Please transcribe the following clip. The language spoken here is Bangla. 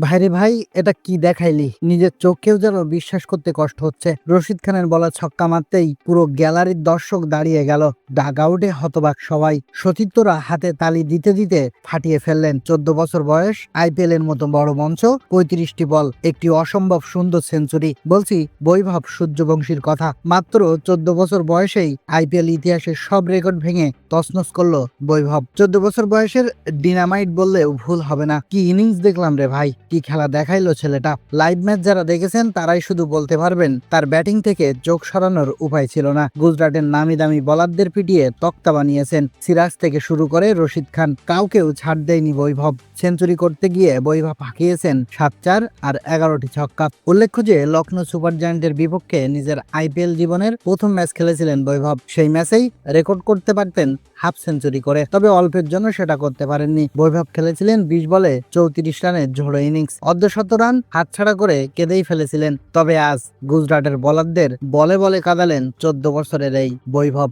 ভাইরে ভাই, এটা কি দেখাইলি? নিজের চোখকেও যেন বিশ্বাস করতে কষ্ট হচ্ছে। রশিদ খানের বলা ছক্কা মারতেই পুরো গ্যালারির দর্শক দাঁড়িয়ে গেল। ডাগ আউটে হতবাক সবাই। সতীর্থরা হাতে তালি দিতে দিতে ফাটিয়ে ফেললেন। চোদ্দ বছর বয়স, আইপিএল এর মতো বড় মঞ্চ, পঁয়ত্রিশটি বল, একটি অসম্ভব সুন্দর সেঞ্চুরি। বলছি, বৈভব সূর্যবংশীর কথা। মাত্র চোদ্দ বছর বয়সেই আইপিএল ইতিহাসের সব রেকর্ড ভেঙে তছনছ করল বৈভব। চোদ্দ বছর বয়সের ডিনামাইট বললেও ভুল হবে না। কি ইনিংস দেখলাম রে ভাই। কি খেলা দেখাইলো ছেলেটা? লাইভ ম্যাচ যারা দেখেছেন, তারাই শুধু বলতে পারবেন, তার ব্যাটিং থেকে চোখ সরানোর উপায় ছিল না। গুজরাটের নামি দামি বলারদের পিটিয়ে তক্তা বানিয়েছেন। সিরাজ থেকে শুরু করে রশিদ খান, কাউকেও ছাড় দেয়নি বৈভব। সেঞ্চুরি করতে গিয়ে বৈভব হাঁকিয়েছেন সাত চার আর এগারোটি ছক্কা। উল্লেখ্য যে লখনৌ সুপার জায়ান্টের বিপক্ষে নিজের আইপিএল জীবনের প্রথম ম্যাচ খেলেছিলেন বৈভব। সেই ম্যাচেই রেকর্ড করতে পারতেন হাফ সেঞ্চুরি করে। তবে অল্পের জন্য সেটা করতে পারেননি। বৈভব খেলেছিলেন বিশ বলে চৌত্রিশ রানের ঝোড়ো ইনিংস অর্ধশত রান হাতছাড়া করে কেঁদেই ফেলেছিলেন। তবে আজ গুজরাটের বলারদের বলে বলে কাঁদালেন চোদ্দ বছরের এই বৈভব।